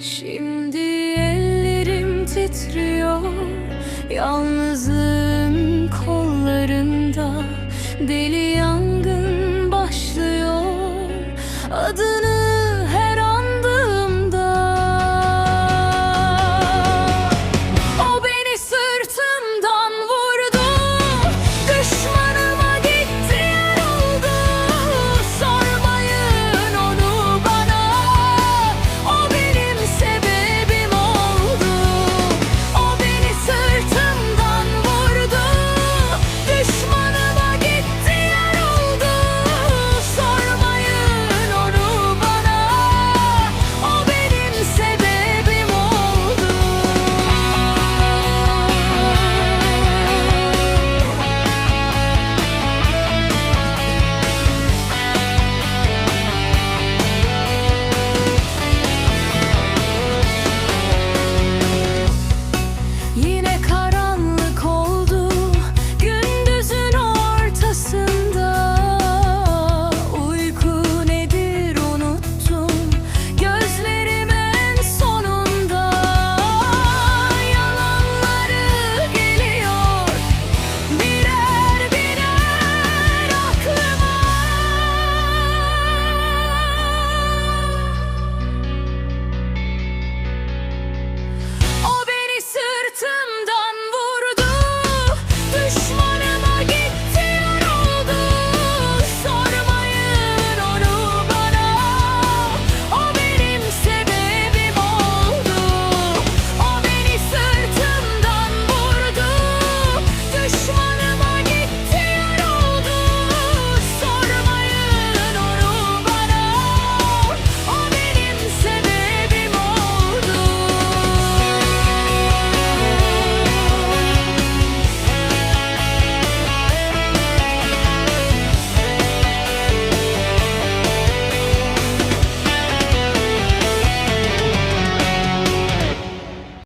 Şimdi ellerim titriyor. Yalnızım kollarında Deli yangın başlıyor. Adını